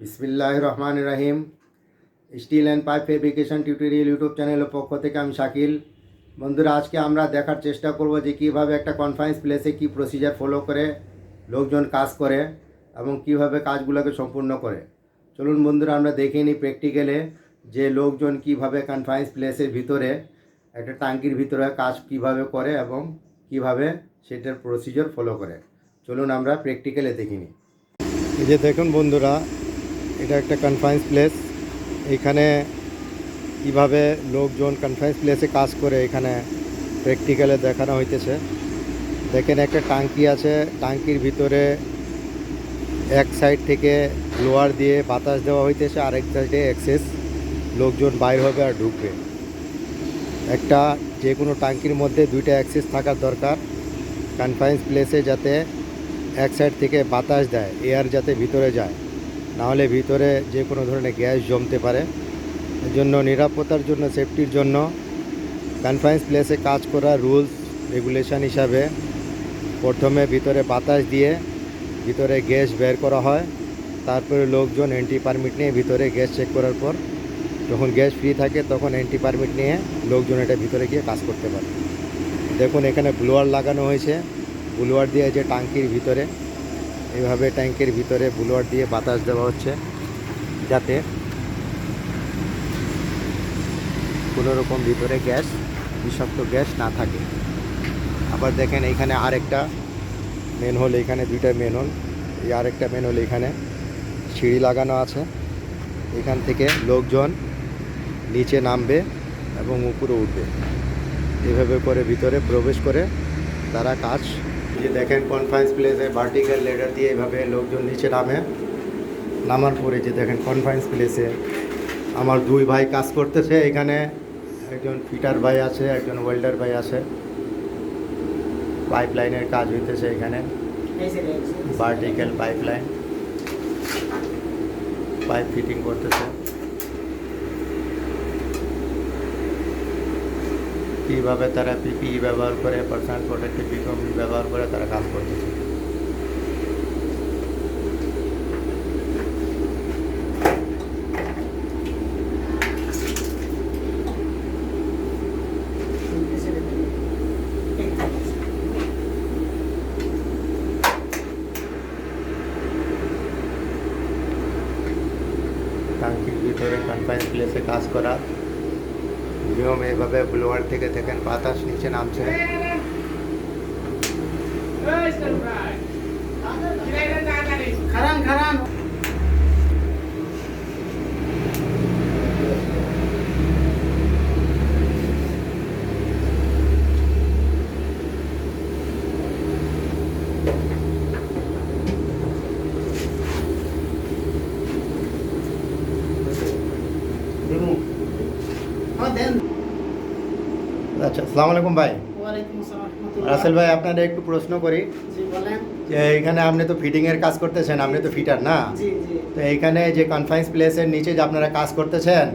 বিসমিল্লাহ রহমান রাহিম steel and pipe fabrication tutorial YouTube চ্যানেলের পক্ষ থেকে আমি শাকিল। বন্ধুরা, আজকে আমরা দেখার চেষ্টা করব যে কীভাবে একটা কনফারেন্স প্লেসে কী প্রসিজার ফলো করে, লোকজন কাজ করে এবং কীভাবে কাজগুলোকে সম্পূর্ণ করে। চলুন বন্ধুরা, আমরা দেখে নিই প্র্যাকটিক্যালে যে লোকজন কীভাবে কনফারেন্স প্লেসের ভিতরে একটা টাঙ্কির ভিতরে কাজ কীভাবে করে এবং কীভাবে সেটার প্রসিজার ফলো করে। চলুন আমরা প্র্যাকটিক্যালে দেখিনি এই যে দেখুন বন্ধুরা এটা একটা কনফারেন্স প্লেস এখানে কীভাবে লোকজন কনফারেন্স প্লেসে কাজ করে এখানে প্র্যাকটিক্যালে দেখানো হইতেছে। দেখেন একটা টাঙ্কি আছে, টাঙ্কির ভিতরে এক সাইড থেকে লোয়ার দিয়ে বাতাস দেওয়া হইতেছে, আরেক সাইডে অ্যাক্সেস লোকজন বাইর হবে আর ঢুকবে। একটা যে কোনো টাঙ্কির মধ্যে দুইটা অ্যাক্সেস থাকার দরকার কনফারেন্স প্লেসে যাতে এক সাইড থেকে বাতাস দেয় এয়ার যাতে ভিতরে যায়। নাহলে ভিতরে যে কোনো ধরনের গ্যাস জমতে পারে। এর জন্য নিরাপত্তার জন্য সেফটির জন্য কনফারেন্স প্লেসে কাজ করা রুলস রেগুলেশন হিসাবে প্রথমে ভিতরে বাতাস দিয়ে ভিতরে গ্যাস বের করা হয়। তারপরে লোকজন এন্ট্রি পারমিট নিয়ে ভিতরে গ্যাস চেক করার পর যখন গ্যাস ফ্রি থাকে তখন এন্ট্রি পারমিট নিয়ে লোকজন এটা ভিতরে গিয়ে কাজ করতে পারে। দেখুন এখানে ব্লোয়ার লাগানো হয়েছে। ব্লোয়ার দিয়ে যে টাঙ্কির ভিতরে এইভাবে ট্যাঙ্কের ভিতরে ব্লোয়ার দিয়ে বাতাস দেওয়া হচ্ছে যাতে কোনো রকম ভিতরে গ্যাস, বিষাক্ত গ্যাস না থাকে। আবার দেখেন এইখানে আরেকটা মেন হোল এখানে দুইটা মেন হোল এই আরেকটা মেন হোল এখানে সিঁড়ি লাগানো আছে। এখান থেকে লোকজন নিচে নামবে এবং উপরে উঠবে। এভাবে করে ভিতরে প্রবেশ করে তারা কাজ যে দেখেন কনফারেন্স প্লেসে ভার্টিক্যাল লেডার দিয়ে এভাবে লোকজন নিচে নামে। নামার পরে যে দেখেন কনফারেন্স প্লেসে আমার দুই ভাই কাজ করতেছে এখানে একজন ফিটার ভাই আছে একজন ওয়েল্ডার ভাই আছে। পাইপ লাইনের কাজ হইতেছে এখানে। Vertical pipe line pipe fitting করতেছে। কীভাবে তারা পিপিই ব্যবহার করে পার্সোনাল প্রোটেক্টিভ ইকুইপমেন্ট ব্যবহার করে তারা কাজ করতেছে। টাঙ্কির ভিতরে কনফাইন প্লেসে কাজ করা। নিয়ম এভাবে ব্লোয়ার থেকে দেখেন বাতাস নিচে নামছে। খারান খারান। আচ্ছা আসসালামু আলাইকুম ভাই। রাসেল ভাই আপনাদের একটু প্রশ্ন করি। যে এখানে আপনি তো ফিটিংয়ের কাজ করতেছেন আপনি তো ফিটার না? তো এইখানে যে কনফারেন্স প্লেসের নিচে যে আপনারা কাজ করতেছেন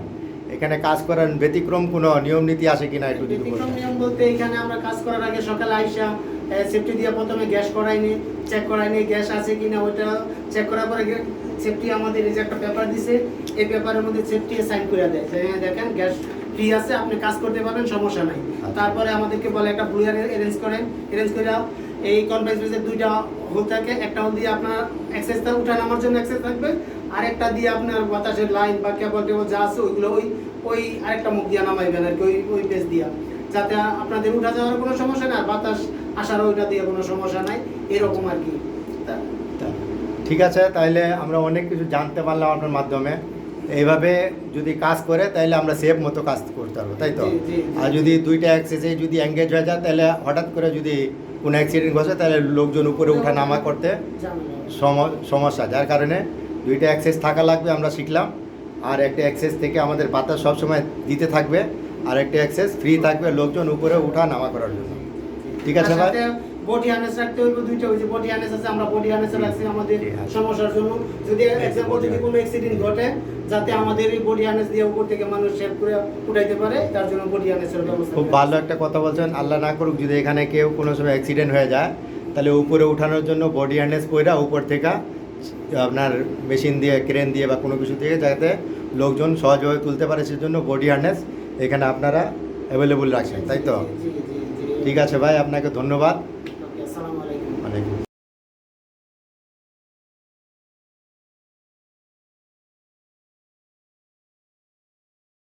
এখানে কাজ করার ব্যতিক্রম কোনো নিয়ম নীতি আছে কিনা একটু যদি নিয়ম বলতে এখানে আমরা কাজ করার আগে সকালে আইসা সেফটি দিয়ে প্রথমে গ্যাস করাইনি চেক করাইনি গ্যাস আছে কিনা ওইটা চেক করার পরে সেফটি আমাদের এই যে একটা পেপার দিছে এই পেপারের মধ্যে সেফটি সাইন করে দেয়। হ্যাঁ, দেখেন গ্যাস ফ্রি আছে আপনি কাজ করতে পারবেন সমস্যা নাই। আচ্ছা। তারপরে আমাদেরকে বলে একটা ব্লুয়ার অ্যারেঞ্জ করেন। অ্যারেঞ্জ করে এই কনফারেন্স কনফারেন্সের দুইটা হোল থাকে একটা হোল দিয়ে আপনার অ্যাক্সেসটা উঠা নামার জন্য অ্যাক্সেস থাকবে। আর একটা দিয়ে আপনার বাতাসের লাইন বা কেবল টেবল যা আছে ওইগুলো ওই ওই আরেকটা মুখ দিয়ে নামাইবেন আর কি ওই ওই পেজ দিয়া। যাতে আপনাদের উঠা যাওয়ার কোনো সমস্যা নাই আর বাতাস আসার ওইটা দিয়ে কোনো সমস্যা নাই এরকম আর কি। ঠিক আছে তাহলে আমরা অনেক কিছু জানতে পারলাম আপনার মাধ্যমে। এইভাবে যদি কাজ করে তাহলে আমরা সেফ মতো কাজ করতে পারব তাই তো। আর যদি দুইটা অ্যাক্সেসে যদি এঙ্গেজ হয়ে যায় তাহলে হঠাৎ করে যদি কোনো অ্যাক্সিডেন্ট ঘটে তাহলে লোকজন উপরে উঠা নামা করতে সম- সমস্যা যার কারণে দুইটা অ্যাক্সেস থাকা লাগবে আমরা শিখলাম। আর একটা অ্যাক্সেস থেকে আমাদের বাতাস সবসময় দিতে থাকবে। আর একটা অ্যাক্সেস ফ্রি থাকবে লোকজন উপরে উঠা নামা করার জন্য। ঠিক আছে ভাই। বডি হার্নেস রাখতে হইবে দুইটা ওই যে বডি হার্নেস আছে আমরা বডি হার্নেস রাখছি আমাদের সমস্যার জন্য। যদি এক্সাম্পল যদি কোনো অ্যাক্সিডেন্ট ঘটে যাতে আমাদের এই বডি হার্নেস দিয়ে উপর থেকে মানুষ শেপ করে উঠাইতে পারে তার জন্য বডি হার্নেসের ব্যবস্থা খুব ভালো একটা কথা বলছেন। আল্লাহ না করুক যদি এখানে কেউ কোনো সময় অ্যাক্সিডেন্ট হয়ে যায় তাহলে উপরে উঠানোর জন্য বডি হার্নেস পইরা উপর থেকে আপনার মেশিন দিয়ে ক্রেন দিয়ে বা কোনো কিছু দিয়ে যাতে লোকজন সহজভাবে তুলতে পারে সেজন্য বডি হার্নেস এখানে আপনারা অ্যাভেলেবল রাখছেন তাই তো? ঠিক আছে ভাই আপনাকে ধন্যবাদ। ওয়ালাইকুম